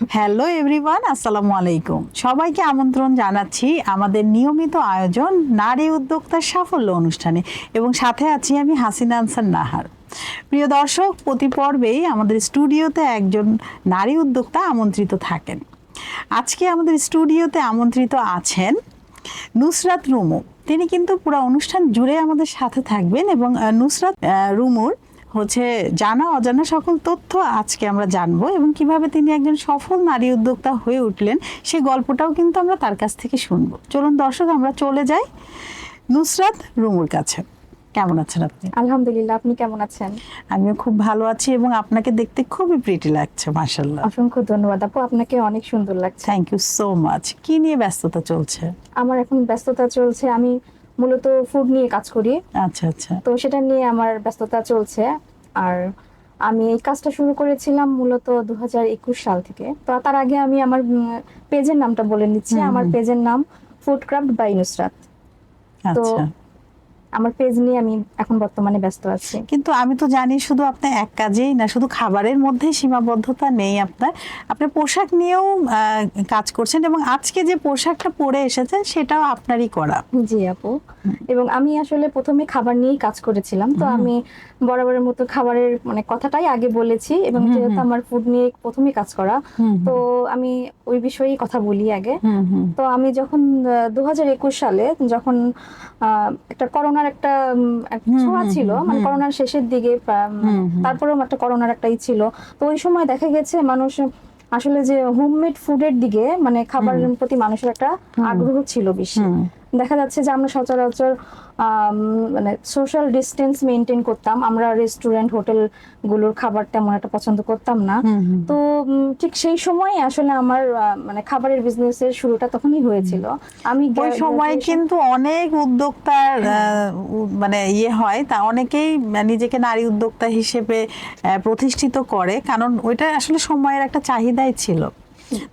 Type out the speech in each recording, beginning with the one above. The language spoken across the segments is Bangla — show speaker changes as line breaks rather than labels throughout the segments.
হ্যালো এভরিওয়ান আসসালামু আলাইকুম সবাইকে আমন্ত্রণ জানাচ্ছি আমাদের নিয়মিত আয়োজন নারী উদ্যোক্তার সাফল্য অনুষ্ঠানে। এবং সাথে আছি আমি হাসিনা আনসার নাহার। প্রিয় দর্শক, প্রতি পর্বেই আমাদের স্টুডিওতে একজন নারী উদ্যোক্তা আমন্ত্রিত থাকেন। আজকে আমাদের স্টুডিওতে আমন্ত্রিত আছেন নুসরাত রুমু। তিনি কিন্তু পুরো অনুষ্ঠান জুড়ে আমাদের সাথে থাকবেন এবং নুসরাত রুমুর হচ্ছে জানা অজানা সকল তথ্য আজকে আমরা জানব এবং কীভাবে তিনি একজন সফল নারী উদ্যোক্তা হয়ে উঠলেন সেই গল্পটাও কিন্তু আমরা তার কাছ থেকে শুনব। চলুন দর্শক আমরা চলে যাই নুসরাত রুমুর কাছে। কেমন আছেন আপনি?
আলহামদুলিল্লাহ আপনি কেমন আছেন?
আমিও খুব ভালো আছি এবং আপনাকে দেখতে খুবই প্রিটি লাগছে মাসাল্লাহ
অসংখ্য ধন্যবাদ। আপু আপনাকে অনেক সুন্দর লাগছে।
থ্যাংক ইউ সো মাচ কি নিয়ে ব্যস্ততা চলছে?
আমার এখন ব্যস্ততা চলছে আমি মূলত ফুড নিয়ে কাজ করি।
আচ্ছা আচ্ছা।
তো সেটা নিয়ে আমার ব্যস্ততা চলছে। আর আমি এই কাজটা শুরু করেছিলাম মূলত দু হাজার একুশ সাল থেকে। তো তার আগে আমি আমার পেজের নামটা বলে নিচ্ছি। আমার পেজের নাম ফুডক্রাফ্ট বাই নুসরাত
আচ্ছা।
আমার পেজ নিয়ে আমি এখন বর্তমানে ব্যস্ত আছি।
কিন্তু আমি তো জানি শুধু আপনি এক কাজেই না শুধু খাবারের মধ্যেই সীমাবদ্ধতা নেই আপনার। আপনি পোশাক নিয়েও কাজ করছেন এবং আজকে যে পোশাকটা পরে এসেছেন সেটাও আপনারই করা।
জি আপু। এবং আমি আসলে প্রথমে খাবার নিয়েই কাজ করেছিলাম। তো আমি বরাবরের মতো খাবারের মানে কথাটাই আগে বলেছি এবং যেহেতু আমার ফুড নিয়ে প্রথমেই কাজ করা তো আমি ওই বিষয়েই কথা বলি আগে। তো আমি যখন দু একুশ সালে যখন আহ, একটা করোনার একটা ছোঁয়া ছিল মানে করোনার শেষের দিকে। তারপরেও একটা করোনার একটা ই ছিল। তো ওই সময় দেখা গেছে মানুষ আসলে যে হোমমেড ফুডের দিকে মানে খাবারের প্রতি মানুষের একটা আগ্রহ ছিল বেশি। দেখা যাচ্ছে যে আমরা সচরাচর মানে সোশ্যাল ডিস্টেন্স মেনটেন করতাম। আমরা রেস্টুরেন্ট হোটেলগুলোর খাবার তেমন একটা পছন্দ করতাম না। তো ঠিক সেই সময় আসলে আমার মানে খাবারের বিজনেসের শুরুটা তখনই হয়েছিল। আমি
ওই সময় কিন্তু অনেক উদ্যোক্তার মানে ইয়ে হয়। তা অনেকেই নিজেকে নারী উদ্যোক্তা হিসেবে প্রতিষ্ঠিত করে। কারণ ওইটা আসলে সময়ের একটা চাহিদাই ছিল।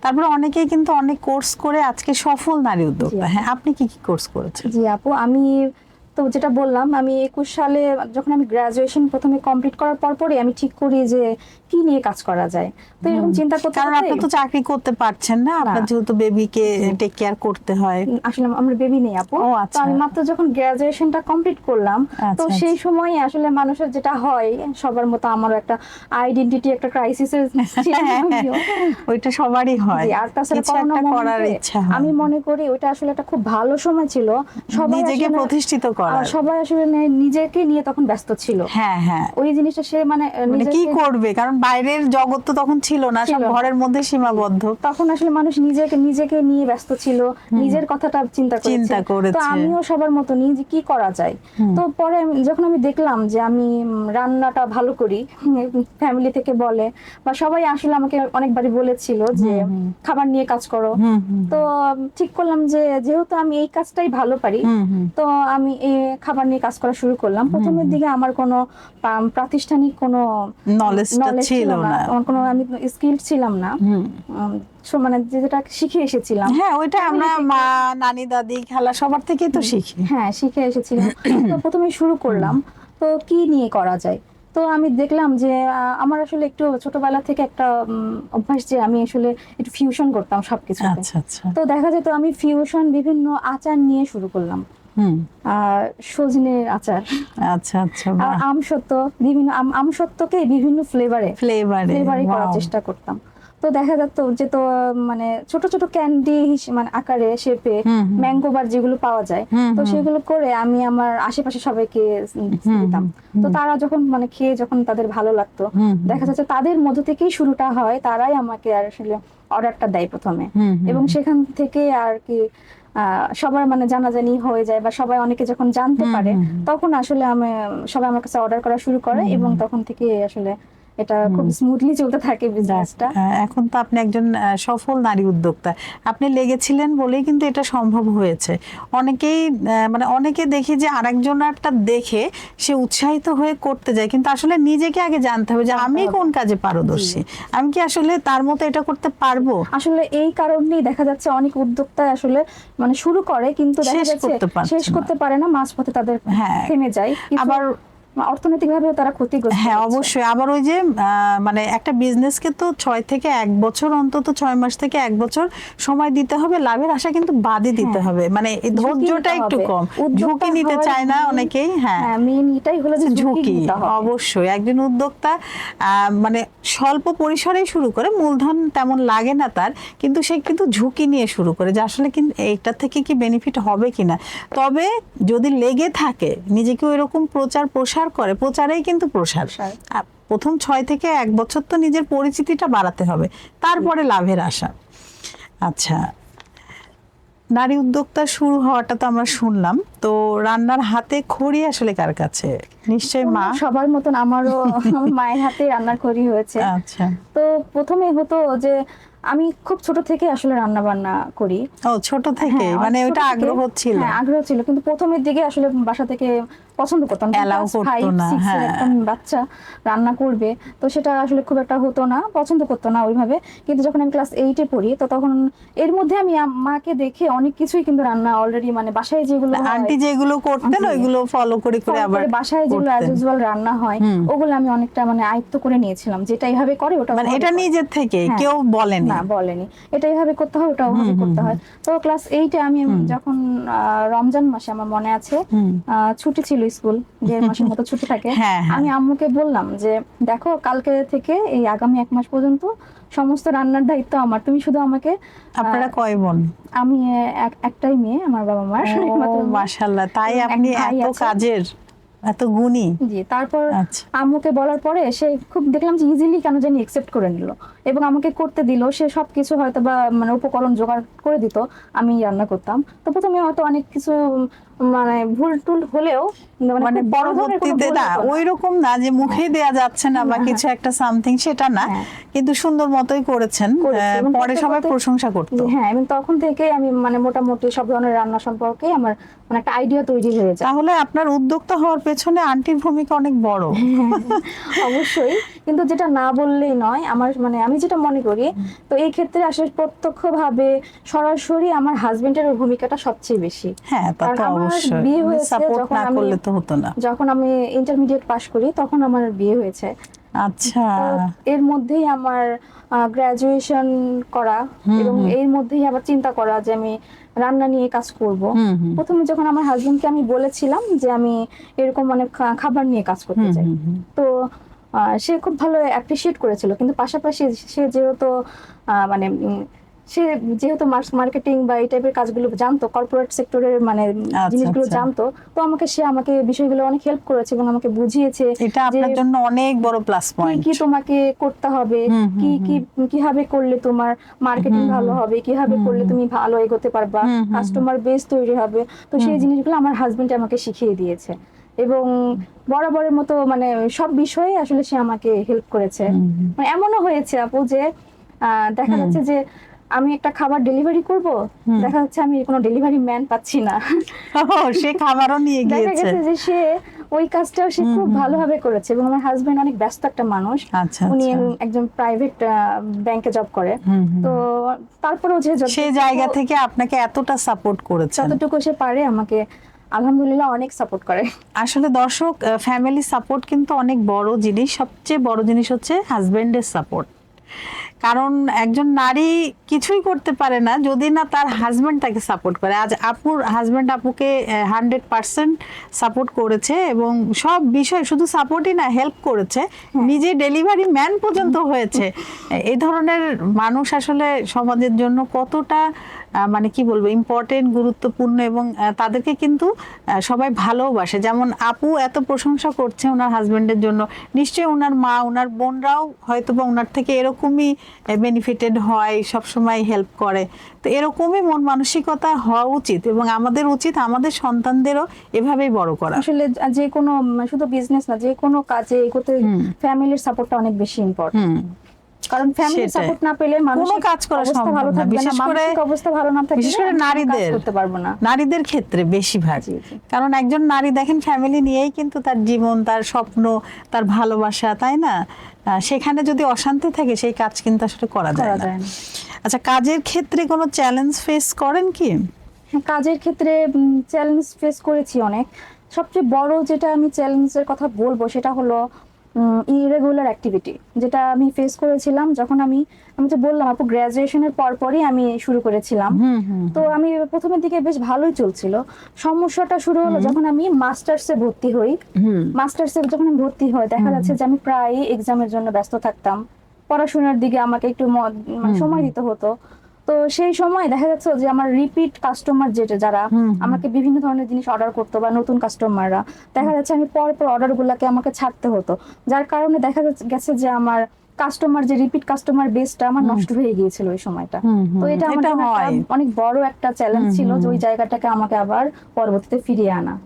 তারপরে অনেকেই কিন্তু অনেক কোর্স করে আজকে সফল নারী উদ্যোক্তা। হ্যাঁ আপনি কি কি কোর্স করেছেন?
জি আপু আমি তো যেটা বললাম আমি একুশ সালে যখন আমি গ্রাজুয়েশন প্রথমে কমপ্লিট করার পর পরে আমি ঠিক করি যে কি নিয়ে কাজ করা যায়? তো এরকম চিন্তা করতে
কারণ আপনি তো চাকরি করতে পারছেন না আপনার যেহেতু বেবিকে টেক কেয়ার করতে হয়।
আসলে আমার বেবি নেই আপু। তো
আচ্ছা।
আমি মাত্র যখন গ্রাজুয়েশনটা কমপ্লিট করলাম তো
আচ্ছা,
সেই সময় আসলে মানুষের যেটা হয় সবার মতো আমারও একটা আইডেন্টিটি একটা ক্রাইসিসের
ওইটা সবারই হয়।
আর তাছাড়া করোনা
করার ইচ্ছা
আমি মনে করি ওইটা আসলে একটা খুব ভালো সময় ছিল। সবাই
নিজেকে প্রতিষ্ঠিত করা
সবাই আসলে নিজেকে নিয়ে তখন ব্যস্ত ছিল।
হ্যাঁ হ্যাঁ।
ওই জিনিসটা সে মানে
মানে কি করবে? কারণ বাইরের জগৎ তো তখন ছিল না সব ঘরের মধ্যে সীমাবদ্ধ।
তখন আসলে মানুষ নিজেকে নিজেকে নিয়ে ব্যস্ত ছিল নিজের কথাটা চিন্তা
চিন্তা করেছে।
তো আমিও সবার মতো নিয়ে যে কি করা যায়? তো পরে যখন আমি দেখলাম যে আমি রান্নাটা ভালো করি ফ্যামিলি থেকে বলে বা সবাই আসলে আমাকে অনেকবারই বলেছিল যে। খাবার নিয়ে কাজ করো। তো ঠিক করলাম যে যেহেতু আমি এই কাজটাই ভালো পারি তো আমি এই খাবার নিয়ে কাজ করা শুরু করলাম। প্রথমের দিকে আমার কোনো প্রাতিষ্ঠানিক কোনো knowledge
ছিল না।
কোনো আমি স্কিল ছিলাম না। মানে যেটা শিখে এসেছিলাম।
হ্যাঁ ওইটা আমরা মা নানি দাদি খালা সবার থেকেই তো শিখি।
হ্যাঁ শিখে এসেছিলাম। তো প্রথমে শুরু করলাম। তো কি নিয়ে করা যায়? তো আমি দেখলাম যে আমার আসলে একটু ছোটবেলা থেকে একটা অভ্যাস যে আমি আসলে একটু ফিউশন করতাম সবকিছু
আচ্ছা আচ্ছা।
তো দেখা যেত আমি ফিউশন বিভিন্ন আচার নিয়ে শুরু করলাম। আর সজনের আচার।
আচ্ছা আচ্ছা
আর আমসত্ত্ব বিভিন্ন আম- আমসত্ত্বকে বিভিন্ন ফ্লেভারে
ফ্লেভারে
করার চেষ্টা করতাম। তো দেখা যেত যে তো মানে ছোট ছোট ক্যান্ডি মানে আকারে শেপে। ম্যাঙ্গো বার যেগুলো পাওয়া যায় তো সেগুলো করে আমি আমার আশেপাশে সবাইকে দিতাম। তো তারা যখন মানে খেয়ে যখন তাদের ভালো লাগতো। দেখা যাচ্ছে তাদের মধ্য থেকেই শুরুটা হয় তারাই আমাকে আর আসলে অর্ডারটা দেয় প্রথমে। এবং সেখান থেকে আর কি সবার মানে জানাজানি হয়ে যায় বা সবাই অনেকে যখন জানতে পারে। তখন আসলে আমি সবাই আমার কাছে অর্ডার করা শুরু করে এবং তখন থেকে আসলে এটা খুব স্মুথলি চলতে থাকে বিজনেসটা
এখন তো আপনি একজন সফল নারী উদ্যোক্তা। আপনি লেগেছিলেন বলেই কিন্তু এটা সম্ভব হয়েছে। অনেকেই মানে অনেকে দেখি যে আরেকজনারটা দেখে সে উৎসাহিত হয়ে করতে যায়। কিন্তু আসলে নিজেকে আগে জানতে হবে যে আমি কোন কাজে পারদর্শী? আমি কি আসলে তার মতো এটা করতে পারব?
আসলে এই কারণেই দেখা যাচ্ছে অনেক উদ্যোক্তা আসলে মানে শুরু করে কিন্তু দেখা
শেষ
যাচ্ছে
করতে
শেষ করতে পারে না মাঝপথে তাদের
হ্যাঁ।
থেমে যায়।
আবার
অর্থনৈতিক ভাবেও তারা ক্ষতিগ্রস্ত
হ্যাঁ অবশ্যই। আবার ওই যে মানে একটা বিজনেসকে তো ছয় থেকে এক বছর অন্তত ছয় মাস থেকে এক বছর সময় দিতে হবে। লাভের আশা কিন্তু দিতে
হ্যাঁ।
হবে। মানে ধৈর্যটা একটু কম। ঝুঁকি নিতে চায় না অনেকেই হ্যাঁ।
হ্যাঁ মেন এটাই হলো যে ঝুঁকি।
অবশ্যই। একজন উদ্যোক্তা মানে স্বল্প পরিসরেই শুরু করে মূলধন তেমন লাগে না তার কিন্তু সে কিন্তু ঝুঁকি নিয়ে শুরু করে যে আসলে কিন্তু এইটা থেকে কি বেনিফিট হবে কিনা। তবে যদি লেগে থাকে নিজেকে এরকম প্রচার প্রসার করে প্রচারেই কিন্তু প্রসার। প্রথম ছয় থেকে এক বছর তো নিজের পরিচিতিটা বাড়াতে হবে। তারপরে লাভের আশা। আচ্ছা নারী উদ্যোক্তা শুরু হওয়াটা তো আমরা শুনলাম। তো রান্নার হাতে খড়ি আসলে কার কাছে? নিশ্চয়ই মা।
সবার মতন আমারও মায়ের হাতে রান্নার করি হয়েছে।
আচ্ছা।
তো প্রথমে হতো যে আমি খুব ছোট থেকে আসলে রান্না বান্না করি।
ও ছোট থেকে?
হ্যাঁ,
মানে ওটা আগ্রহ ছিল।
হ্যাঁ আগ্রহ ছিল। কিন্তু প্রথমের দিকে আসলে বাসা থেকে পছন্দ করতাম class
করতো না, হ্যাঁ।
বাচ্চা রান্না করবে তো সেটা আসলে খুব একটা হতো না পছন্দ করতো না ওইভাবে। কিন্তু যখন আমি ক্লাস এইটে পড়ি তো তখন এর মধ্যে আমি মাকে দেখে অনেক কিছুই কিন্তু রান্না অলরেডি মানে বাসায় যেগুলো
আন্টি যেগুলো করতেন ওইগুলো ফলো করে করে আবার
বাসায় যেগুলো অ্যাজ ইউজুয়াল রান্না হয় ওগুলো আমি অনেকটা মানে আয়ত্ত করে নিয়েছিলাম যেটা এইভাবে করে ওটা
মানে এটা। নিজের থেকে
হ্যাঁ।
কেউ বলেনি।
না বলেনি। এটা এইভাবে করতে হয় ওটা ওভাবে করতে হয়। তো ক্লাস এইটে আমি যখন রমজান মাসে আমার মনে আছে ছুটি ছিল স্কুল দেড় মাসের মতো ছুটি থাকে।
হ্যাঁ, হ্যাঁ।
আমি আম্মুকে বললাম যে দেখো কালকে থেকে এই আগামী এক মাস পর্যন্ত সমস্ত রান্নার দায়িত্ব আমার। তুমি শুধু আমাকে
আপনারা কয় বোন?
আমি একটাই মেয়ে আমার বাবা মার।
মাশাল্লাহ তাই আপনি এত কাজের এত গুণী।
জি তারপর
আচ্ছা।
আম্মুকে বলার পরে সে খুব দেখলাম যে ইজিলি কেন জানি একসেপ্ট করে নিল। এবং আমাকে করতে দিল। সে সবকিছু হয়তো বা মানে উপকরণ জোগাড় করে দিত আমি রান্না করতাম। তো প্রথমে হয়তো অনেক কিছু মানে ভুল টুল হলেও
মানে
বড় ধরনের
পরবর্তীতে না ওই রকম না যে মুখে দেয়া যাচ্ছে না বা কিছু একটা সামথিং সেটা না।
হ্যাঁ।
কিন্তু সুন্দর মতোই করেছেন
এবং
পরে সবাই প্রশংসা করতো।
হ্যাঁ এবং তখন থেকে আমি মানে মোটামুটি সব ধরনের রান্না সম্পর্কে আমার মানে একটা আইডিয়া তৈরি হয়ে যায়।
তাহলে আপনার উদ্যোক্তা হওয়ার পেছনে আন্টির ভূমিকা অনেক বড়।
অবশ্যই। কিন্তু যেটা না বললেই নয় আমার মানে আমি যেটা মনে করি তো এই ক্ষেত্রে আসলে প্রত্যক্ষভাবে সরাসরি আমার হাজবেন্ডের ভূমিকাটা সবচেয়ে বেশি।
হ্যাঁ তা তো অবশ্যই।
বিয়ে হয়েছে
সাপোর্ট
যখন
না
আমি-
করলে তো হতো না।
যখন আমি ইন্টারমিডিয়েট পাশ করি তখন আমার বিয়ে হয়েছে।
আচ্ছা।
এর মধ্যেই আমার গ্রাজুয়েশন করা এবং এর মধ্যেই আবার চিন্তা করা যে আমি রান্না নিয়ে কাজ করব। প্রথমে যখন আমার হাজবেন্ডকে আমি বলেছিলাম যে আমি এরকম মানে খাবার নিয়ে কাজ করতে চাই। তো সে খুব ভালো অ্যাপ্রিসিয়েট করেছিল। কিন্তু পাশাপাশি সে যেহেতু মানে সে যেহেতু মার্কেটিং বা এই টাইপের কাজগুলো জানতো কর্পোরেট সেক্টরের মানে
আচ্ছা,
জিনিসগুলো
আচ্ছা।
জানতো তো আমাকে সে আমাকে বিষয়গুলো অনেক হেল্প করেছে এবং আমাকে বুঝিয়েছে
এটা আপনার জন্য অনেক বড় প্লাস পয়েন্ট
কি তোমাকে করতে হবে কি কি কীভাবে করলে তোমার মার্কেটিং ভালো হবে কীভাবে করলে তুমি ভালো এগোতে পারবা কাস্টমার বেস তৈরি হবে। তো সেই জিনিসগুলো আমার হাজবেন্ড আমাকে শিখিয়ে দিয়েছে। এবং বরাবরের মতো মানে সব বিষয়ে আসলে সে আমাকে হেল্প করেছে। মানে এমনও হয়েছে আপু যে দেখা যাচ্ছে যে আমি একটা খাবার ডেলিভারি করব দেখা যাচ্ছে আমি কোনো ডেলিভারি ম্যান পাচ্ছি না।
সে খাবারও নিয়ে
দেখা গেছে যে সে ওই কাজটাও সে খুব ভালোভাবে করেছে এবং আমার হাজবেন্ড অনেক ব্যস্ত একটা মানুষ।
আচ্ছা
উনি
আচ্ছা।
একজন প্রাইভেট ব্যাংকে জব করে। তো তারপরেও যে
সেই জায়গা থেকে আপনাকে এতটা সাপোর্ট করেছে
যতটুকু সে পারে আমাকে আলহামদুলিল্লাহ অনেক সাপোর্ট করে।
আসলে দর্শক ফ্যামিলি সাপোর্ট কিন্তু অনেক বড় জিনিস। সবচেয়ে বড় জিনিস হচ্ছে হাজবেন্ডের সাপোর্ট কারণ একজন নারী কিছুই করতে পারে না যদি না তার হাজবেন্ড তাকে সাপোর্ট করে। আজ আপুর হাজবেন্ড আপুকে হান্ড্রেড পার্সেন্ট সাপোর্ট করেছে এবং সব বিষয় শুধু সাপোর্টই না হেল্প করেছে। নিজে ডেলিভারি ম্যান পর্যন্ত হয়েছে। এই ধরনের মানুষ আসলে সমাজের জন্য কতটা মানে কি বলব ইম্পর্টেন্ট গুরুত্বপূর্ণ এবং তাদেরকে কিন্তু সবাই ভালোবাসে। যেমন আপু এত প্রশংসা করছে ওনার হাজবেন্ডের জন্য। নিশ্চয়ই ওনার মা ওনার বোনরাও হয়তো বা ওনার থেকে এরকমই বেনিফিটেড হয় সব সময় হেল্প করে। তো এরকমই মন মানসিকতা হওয়া উচিত এবং আমাদের উচিত আমাদের সন্তানদেরও এভাবেই বড় করা।
আসলে যে কোনো শুধু বিজনেস না যে কোনো কাজে এগোতে। ফ্যামিলির সাপোর্টটা অনেক বেশি ইম্পর্টেন্ট কারণ ফ্যামিলির
সেটাই।
সাপোর্ট না পেলে
কাজ করা সম্ভব
ভালো থাকবে না। মানসিক অবস্থা ভালো না থাকলে
বিশেষ করে নারীদের।
করতে পারব না।
নারীদের ক্ষেত্রে বেশিরভাগ। কারণ একজন নারী দেখেন ফ্যামিলি নিয়েই কিন্তু তার জীবন তার স্বপ্ন তার ভালোবাসা তাই না? সেখানে যদি অশান্তি থাকে সেই কাজ কিন্তু আসলে করা যায় না।
যায় না।
আচ্ছা কাজের ক্ষেত্রে কোনো চ্যালেঞ্জ ফেস করেন কি?
হ্যাঁ, কাজের ক্ষেত্রে চ্যালেঞ্জ ফেস করেছি অনেক। সবচেয়ে বড় যেটা আমি চ্যালেঞ্জের কথা বলব সেটা হলো ইরেগুলার অ্যাক্টিভিটি যেটা আমি ফেস করেছিলাম যখন আমি আমি তো বললাম আপু গ্রাজুয়েশনের পরপরই আমি শুরু করেছিলাম। তো আমি প্রথমের দিকে বেশ ভালোই চলছিল। সমস্যাটা শুরু হলো যখন আমি মাস্টার্সে ভর্তি হই। মাস্টার্সে যখন আমি ভর্তি হই দেখা যাচ্ছে যে আমি প্রায় এক্সামের জন্য ব্যস্ত থাকতাম। পড়াশোনার দিকে আমাকে একটু মানে সময় দিতে হতো। তো সেই সময় দেখা যাচ্ছে যে আমার রিপিট কাস্টমার যেটা যারা। আমাকে বিভিন্ন ধরনের জিনিস অর্ডার করতো বা নতুন কাস্টমাররা দেখা যাচ্ছে আমি পর পর অর্ডার গুলাকে আমাকে ছাড়তে হতো। যার কারণে দেখা যাচ্ছে- গেছে যে আমার কাস্টমার যে রিপিট কাস্টমার বেসটা আমার নষ্ট হয়ে গিয়েছিল ওই সময়টা। তো এটা আমার। অনেক বড় একটা চ্যালেঞ্জ ছিল যে ওই জায়গাটাকে আমাকে আবার পরবর্তীতে ফিরিয়ে আনা।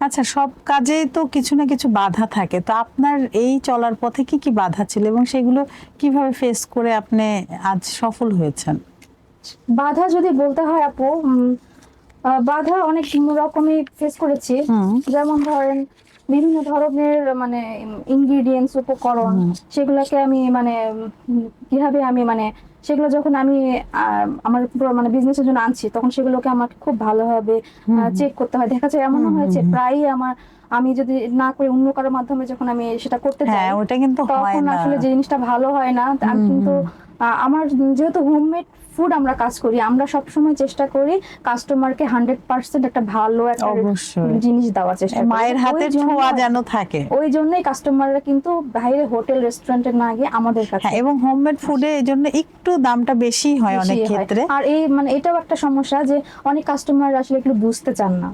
আচ্ছা সব কাজেই তো কিছু না কিছু বাধা থাকে। তো আপনার এই চলার পথে কি কি বাধা ছিল এবং সেগুলো কীভাবে ফেস করে আপনি আজ সফল হয়েছেন?
বাধা যদি বলতে হয় আপু বাধা অনেক রকমই ফেস করেছি। যেমন ধরেন বিভিন্ন ধরনের মানে ইনগ্রিডিয়েন্টস উপকরণ সেগুলোকে আমি মানে কীভাবে আমি মানে সেগুলো যখন আমি আমার মানে বিজনেসের জন্য আনছি তখন সেগুলোকে আমাকে খুব ভালোভাবে চেক করতে হয়। দেখা যায় এমনও হয়েছে প্রায়ই আমার আমি যদি না করে অন্য কারোর মাধ্যমে যখন আমি সেটা করতে চাই
হ্যাঁ ওটা কিন্তু হয়
তখন আসলে যে জিনিসটা ভালো হয় না। কিন্তু আমার যেহেতু হোমমেড ফুড আমরা কাজ করি আমরা সবসময় চেষ্টা করি কাস্টমারকে হান্ড্রেড পার্সেন্ট একটা ভালো একটা জিনিস দেওয়ার চেষ্টা
মায়ের হাতে ছোঁয়া যেন থাকে।
ওই জন্যই কাস্টমাররা কিন্তু বাইরে হোটেল রেস্টুরেন্টে না গিয়ে আমাদের কাছে
হ্যাঁ এবং হোমমেড ফুডে এই জন্য একটু দামটা বেশি হয় অনেক ক্ষেত্রে।
আর এই মানে এটাও একটা সমস্যা যে অনেক কাস্টমার আসলে এগুলো বুঝতে চান না।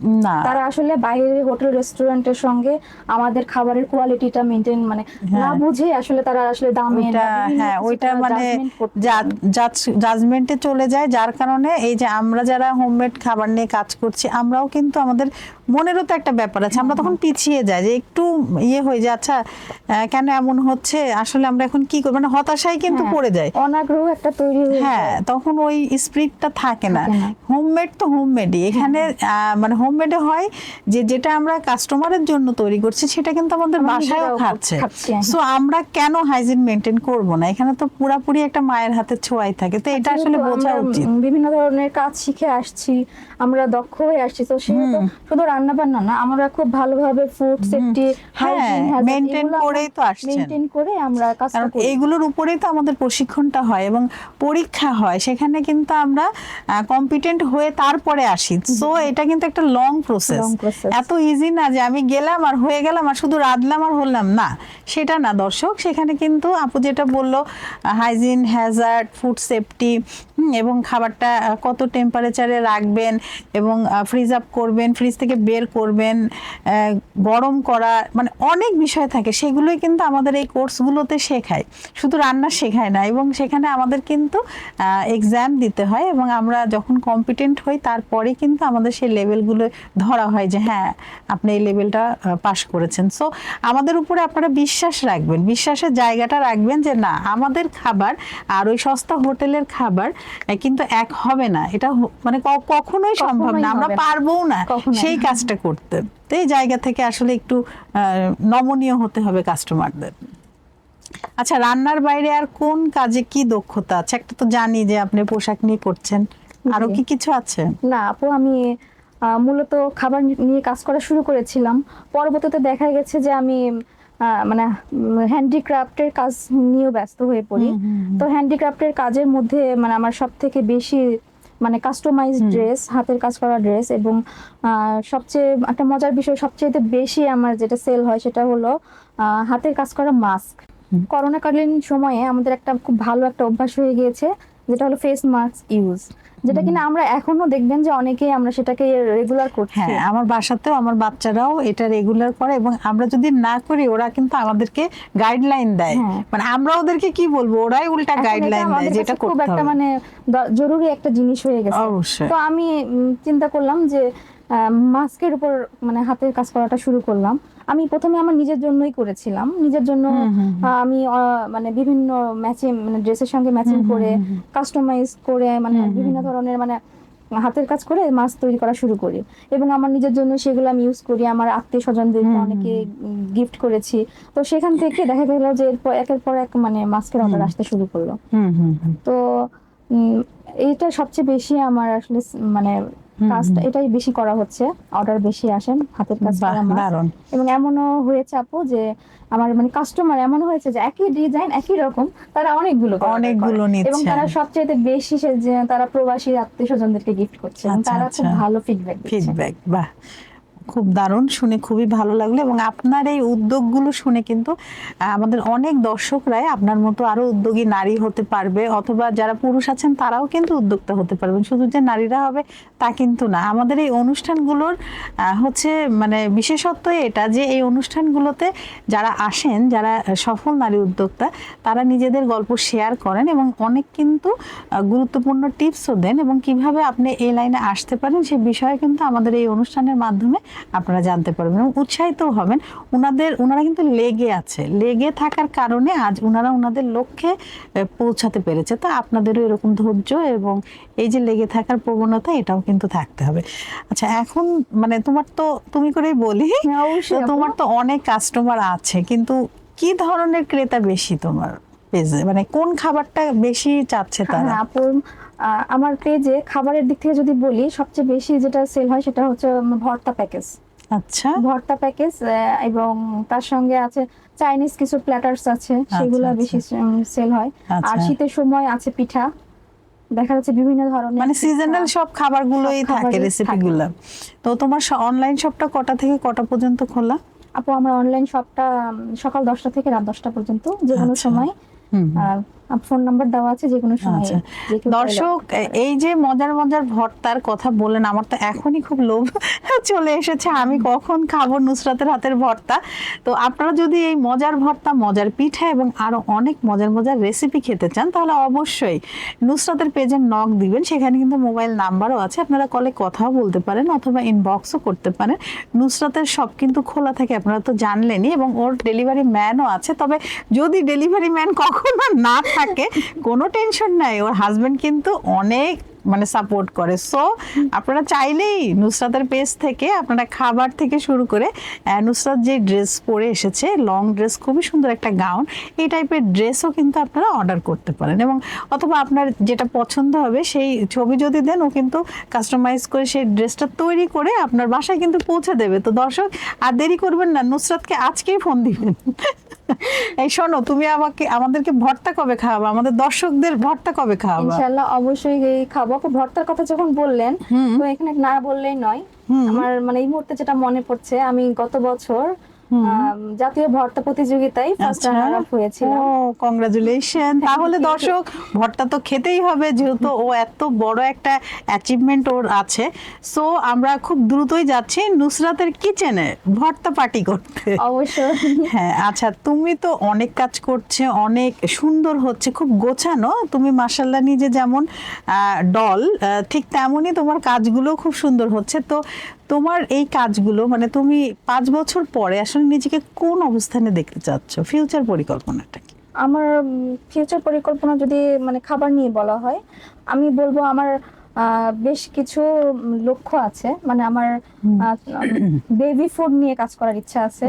তারা আসলে বাইরের হোটেল রেস্টুরেন্টের সঙ্গে আমাদের খাবারের কোয়ালিটিটা মেনটেন মানে না
হ্যাঁ।
বুঝে আসলে তারা আসলে দামে
হ্যাঁ ওইটা মানে জাজমেন্টে চলে যায়, যার কারণে এই যে আমরা যারা হোমমেড খাবার নিয়ে কাজ করছি, আমরাও কিন্তু আমাদের মনেরও তো একটা ব্যাপার আছে। আমরা তখন পিছিয়ে যাই যে একটু ইয়ে হয়ে যায় আচ্ছা কেন এমন হচ্ছে? আসলে আমরা এখন কি করব মানে হতাশায় কিন্তু
হ্যাঁ।
পড়ে যায়
অনাগ্রহ একটা তৈরি হয়ে
হ্যাঁ তখন ওই স্পিরিটটা থাকে না। হোমমেড তো হোমমেডই। এখানে মানে হোমমেডে হয় যে যেটা আমরা কাস্টমারের জন্য তৈরি করছি সেটা কিন্তু আমাদের বাসায়ও খাচ্ছে।
হ্যাঁ।
সো আমরা কেন হাইজিন মেনটেন করব না? এখানে তো পুরাপুরি একটা মায়ের হাতে ছোঁয়াই থাকে। তো এটা আসলে বোঝা উচিত।
বিভিন্ন ধরনের কাজ শিখে আসছি আমরা দক্ষ হয়ে আসছি তো সেহেতু শুধু রান্না বান্না না আমরা খুব ভালোভাবে ফুড সেফটি
হ্যাঁ, করেই তো আসছেন।
করে আমরা করি।
এইগুলোর উপরেই তো আমাদের প্রশিক্ষণটা হয় এবং পরীক্ষা হয় সেখানে কিন্তু আমরা কম্পিটেন্ট হয়ে তারপরে আসি। সো এটা কিন্তু একটা লং প্রসেস এত ইজি না যে আমি গেলাম আর হয়ে গেলাম আর শুধু রাঁধলাম আর হলাম না। সেটা না দর্শক সেখানে কিন্তু আপু যেটা বলল হাইজিন হ্যাজার্ড ফুড সেফটি এবং খাবারটা কত টেম্পারেচারে রাখবেন এবং ফ্রিজ আপ করবেন ফ্রিজ থেকে বের করবেন গরম করা মানে অনেক বিষয় থাকে সেগুলোই কিন্তু আমাদের এই কোর্সগুলোতে শেখায়। শুধু রান্না শেখায় না এবং সেখানে আমাদের কিন্তু এক্সাম দিতে হয় এবং আমরা যখন কম্পিটেন্ট হই তারপরে কিন্তু আমাদের সেই লেভেলগুলো ধরা হয় যে হ্যাঁ আপনি এই লেভেলটা পাশ করেছেন। সো আমাদের উপরে আপনারা বিশ্বাস রাখবেন বিশ্বাসের জায়গাটা রাখবেন যে না আমাদের খাবার আর ওই সস্তা হোটেলের খাবার কিন্তু এক হবে না। এটা মানে কখনোই সম্ভব না। আমরা
হবে না।
পারবও না। সেই
না।
কাজটা করতে। তো এই জায়গা থেকে আসলে একটু নমনীয় হতে হবে কাস্টমারদের আচ্ছা রান্নার বাইরে আর কোন কাজে কি দক্ষতা আছে? একটা তো জানি যে আপনি পোশাক নিয়ে করছেন।
আরও
কি কিছু আছে?
না আপু আমি মূলত খাবার নিয়ে কাজ করা শুরু করেছিলাম। পরবর্তীতে দেখা গেছে যে আমি মানে হ্যান্ডিক্রাফটের কাজ নিয়েও ব্যস্ত হয়ে পড়ি। তো হ্যান্ডিক্রাফটের কাজের মধ্যে মানে আমার সব থেকে বেশি মানে কাস্টমাইজ ড্রেস হাতের কাজ করা ড্রেস এবং আহ, সবচেয়ে একটা মজার বিষয় সবচেয়ে বেশি আমার যেটা সেল হয় সেটা হলো আহ, হাতের কাজ করা মাস্ক করোনাকালীন সময়ে আমাদের একটা খুব ভালো একটা অভ্যাস হয়ে গিয়েছে যেটা হলো ফেস মাস্ক ইউজ যেটা কিনা আমরা এখনও দেখবেন যে অনেকেই আমরা সেটাকে রেগুলার করছি।
হ্যাঁ আমার বাসাতেও আমার বাচ্চারাও এটা রেগুলার করে এবং আমরা যদি না করি ওরা কিন্তু আমাদেরকে গাইডলাইন দেয়।
হ্যাঁ।
মানে আমরা ওদেরকে কি বলব? ওরাই উল্টা গাইডলাইন দেয় যেটা
খুব একটা মানে জরুরি একটা জিনিস হয়ে গেছে।
অবশ্যই।
তো আমি চিন্তা করলাম যে মাস্কের উপর মানে হাতের কাজ করাটা শুরু করলাম। আমি প্রথমে আমার নিজের জন্যই করেছিলাম। নিজের জন্য আমি মানে বিভিন্ন ম্যাচিং মানে ড্রেসের সঙ্গে ম্যাচিং করে। কাস্টমাইজ করে মানে বিভিন্ন ধরনের মানে হাতের কাজ করে মাস্ক তৈরি করা শুরু করি। এবং আমার নিজের জন্য সেগুলো আমি ইউজ করি। আমার আত্মীয় স্বজনদের অনেকে গিফট করেছি। তো সেখান থেকে দেখা গেল যে এরপর একের পর এক মানে মাস্কের অর্ডার আসতে শুরু করল। তো এইটা সবচেয়ে বেশি আমার আসলে মানে কাজটা এটাই বেশি করা হচ্ছে। অর্ডার বেশি আসেন হাতের কাজ এবং এমনও হয়েছে আপু যে আমার মানে কাস্টমার এমন হয়েছে যে একই ডিজাইন একই রকম তারা অনেকগুলো
অনেকগুলো
এবং। তারা সবচেয়ে বেশি সে যে তারা প্রবাসী আত্মীয় স্বজনদেরকে গিফট করছে
আচ্ছা,
তারা খুব
আচ্ছা।
ভালো ফিডব্যাক
ফিডব্যাক বাহ। খুব দারুণ, শুনে খুবই ভালো লাগল এবং আপনার এই উদ্যোগগুলো শুনে কিন্তু আমাদের অনেক দর্শকরাই আপনার মতো আরও উদ্যোগী নারী হতে পারবে অথবা যারা পুরুষ আছেন তারাও কিন্তু উদ্যোক্তা হতে পারবেন। শুধু যে নারীরা হবে তা কিন্তু না। আমাদের এই অনুষ্ঠানগুলোর হচ্ছে মানে বিশেষত্ব এটা যে এই অনুষ্ঠানগুলোতে যারা আসেন, যারা সফল নারী উদ্যোক্তা, তারা নিজেদের গল্প শেয়ার করেন এবং অনেক কিন্তু গুরুত্বপূর্ণ টিপসও দেন এবং কীভাবে আপনি এই লাইনে আসতে পারেন সে বিষয়ে কিন্তু আমাদের এই অনুষ্ঠানের মাধ্যমে আপনারা জানতে পারবেন এবং উৎসাহিত হবেন। ওনাদের ওনারা কিন্তু লেগে আছে। লেগে থাকার কারণে আজ ওনারা ওনাদের লক্ষ্যে পৌঁছাতে পেরেছে। তো আপনাদেরও এরকম ধৈর্য এবং এই যে লেগে থাকার প্রবণতা এটাও কিন্তু থাকতে হবে। আচ্ছা এখন মানে তোমার তো তুমি করেই বলি
হ্যাঁ,
তোমার তো অনেক কাস্টমার আছে কিন্তু কি ধরনের ক্রেতা বেশি তোমার পেজে মানে কোন খাবারটা বেশি চাচ্ছে তারা?
হ্যাঁ আহ, আমার পেজে খাবারের দিক থেকে যদি বলি সবচেয়ে বেশি যেটা সেল হয় সেটা হচ্ছে ভর্তা প্যাকেজ
আচ্ছা।
ভর্তা প্যাকেজ এবং তার সঙ্গে আছে চাইনিজ কিছু প্ল্যাটার্স আছে সেগুলো
আচ্ছা।
বেশি সেল হয়। আর
আচ্ছা।
শীতের সময় আছে পিঠা। দেখা যাচ্ছে বিভিন্ন ধরনের
মানে সিজনাল সব খাবারগুলোই থাকে রেসিপিগুলো তো তোমার অনলাইন শপটা কটা থেকে কটা পর্যন্ত খোলা?
আপু আমার অনলাইন শপটা সকাল দশটা থেকে রাত দশটা পর্যন্ত যে কোনো
আচ্ছা।
সময়। আর ফোন নাম্বার দেওয়া আছে যে কোনো সময়
দর্শক। এই যে মজার মজার ভর্তার কথা বলেন আমার তো এখনই খুব লোভ চলে এসেছে। আমি কখন খাব নুসরাতের হাতের ভর্তা? তো আপনারা যদি এই মজার ভর্তা মজার পিঠা এবং আরও অনেক মজার মজার রেসিপি খেতে চান তাহলে অবশ্যই নুসরাতের পেজে নক দিবেন। সেখানে কিন্তু মোবাইল নাম্বারও আছে। আপনারা কলে কথাও বলতে পারেন অথবা ইনবক্সও করতে পারেন। নুসরাতের সব কিন্তু খোলা থাকে আপনারা তো জানলেনই এবং ওর ডেলিভারি ম্যানও আছে। তবে যদি ডেলিভারি ম্যান কখনো না থাকে, কোনো টেনশন নাই। ওর হাজবেন্ড কিন্তু অনেক মানে সাপোর্ট করে। সো আপনারা চাইলেই নুসরাতের পেজ থেকে আপনারা খাবার থেকে শুরু করে নুসরাত যে ড্রেস পরে এসেছে লং ড্রেস খুবই সুন্দর একটা গাউন এই টাইপের ড্রেসও কিন্তু আপনারা অর্ডার করতে পারেন। এবং অথবা আপনার যেটা পছন্দ হবে, সেই ছবি যদি দেন, ও কিন্তু কাস্টমাইজ করে সেই ড্রেসটা তৈরি করে আপনার বাসায় কিন্তু পৌঁছে দেবে। তো দর্শক, আর দেরি করবেন না, নুসরাতকে আজকেই ফোন দিবেন। এই শোনো তুমি আমাকে আমাদেরকে ভর্তা কবে খাওয়াবে? আমাদের দর্শকদের ভর্তা কবে খাওয়াবে?
ইনশাআল্লাহ অবশ্যই এই খাব আপু ভর্তার কথা যখন বললেন তো এখানে না বললেই নয়। আমার মানে এই মুহূর্তে যেটা মনে পড়ছে আমি গত বছর জাতীয় ভর্তা প্রতিযোগিতায় ফার্স্ট। রানার আপ হয়েছিলাম
ও কংগ্রাচুলেশন তাহলে দর্শক ভর্তা তো খেতেই হবে যেহেতু ও এত বড় একটা অ্যাচিভমেন্ট ওর আছে। সো আমরা খুব দ্রুতই যাচ্ছি নুসরাতের কিচেনে ভর্তা পার্টি করতে।
অবশ্যই।
হ্যাঁ আচ্ছা তুমি তো অনেক কাজ করছে অনেক সুন্দর হচ্ছে খুব গোছানো। তুমি মাসাল্লাহ নিজে যেমন ডল ঠিক তেমনই তোমার কাজগুলো খুব সুন্দর হচ্ছে। তো তোমার এই কাজগুলো মানে তুমি পাঁচ বছর পরে আসলে নিজেকে কোন অবস্থানে দেখতে চাচ্ছ? ফিউচার পরিকল্পনাটা কি?
আমার ফিউচার পরিকল্পনা যদি মানে খাবার নিয়ে বলা হয়, আমি বলব আমার বেশ কিছু লক্ষ্য আছে। মানে আমার বেবি ফুড নিয়ে কাজ করার ইচ্ছা আছে।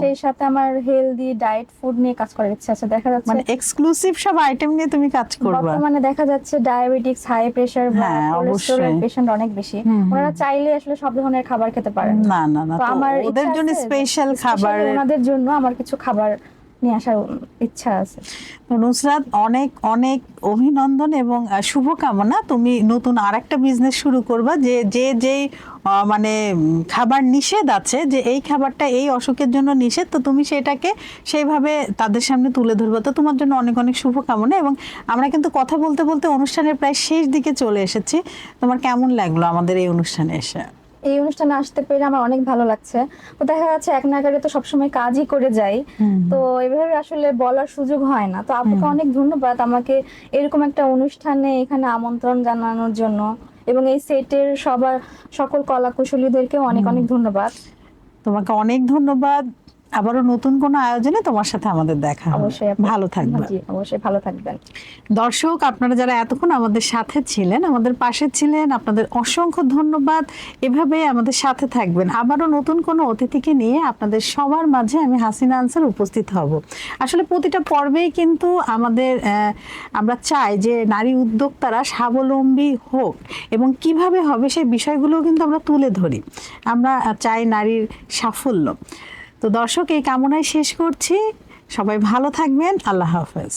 সেই সাথে আমার হেলদি ডায়েট ফুড নিয়ে কাজ করার ইচ্ছা আছে। দেখা যাচ্ছে
মানে এক্সক্লুসিভ সব আইটেম নিয়ে তুমি কাজ করবা।
বর্তমানে দেখা যাচ্ছে ডায়াবেটিক্স হাই প্রেশার বা
হ্যাঁ,
কোলেস্টেরল
অবশ্যই।
পেশেন্ট অনেক বেশি। ওনারা চাইলে আসলে সব ধরনের খাবার খেতে পারেন।
না না না
আমার
ওদের জন্য স্পেশাল খাবার
ওনাদের জন্য আমার কিছু খাবার নিয়ে আসার ইচ্ছা আছে।
নুসরাত, অনেক অনেক অভিনন্দন এবং শুভকামনা। তুমি নতুন আরেকটা বিজনেস শুরু করবা। যে যে, যেই মানে খাবার নিষেধ আছে, যে, এই খাবারটা এই অসুখের জন্য নিষেধ, তো তুমি সেটাকে সেইভাবে তাদের সামনে তুলে ধরবা। তো তোমার জন্য অনেক অনেক শুভকামনা এবং আমরা কিন্তু কথা বলতে বলতে অনুষ্ঠানের প্রায় শেষ দিকে চলে এসেছি। তোমার কেমন লাগল আমাদের এই অনুষ্ঠানে এসে?
এই অনুষ্ঠানে আসতে পেরে আমার অনেক ভালো লাগছে। তো দেখা যাচ্ছে এক নাগারে তো সবসময় কাজই করে যাই। তো এভাবে আসলে বলার সুযোগ হয় না। তো আপনাকে অনেক ধন্যবাদ আমাকে এরকম একটা অনুষ্ঠানে এখানে আমন্ত্রণ জানানোর জন্য। এবং এই সেটের সবার সকল কলা কুশলীদেরকে অনেক অনেক ধন্যবাদ।
তোমাকে অনেক ধন্যবাদ। আবারও নতুন কোনো আয়োজনে তোমার সাথে আমাদের দেখা হবে।
অবশ্যই
ভালো
থাকবেন। অবশ্যই ভালো থাকবেন।
দর্শক আপনারা যারা এতক্ষণ আমাদের সাথে ছিলেন আমাদের পাশে ছিলেন আপনাদের অসংখ্য ধন্যবাদ। এভাবে আমাদের সাথে থাকবেন। আবারও নতুন কোনো অতিথিকে নিয়ে আপনাদের সবার মাঝে আমি হাসিনা আনসার উপস্থিত হব। আসলে প্রতিটা পর্বেই কিন্তু আমাদের আমরা চাই যে নারী উদ্যোক্তারা স্বাবলম্বী হোক এবং কীভাবে হবে সেই বিষয়গুলো কিন্তু আমরা তুলে ধরি। আমরা চাই নারীর সাফল্য। তো দর্শক এই কামনায় শেষ করছি। সবাই ভালো থাকবেন। আল্লাহ হাফেজ।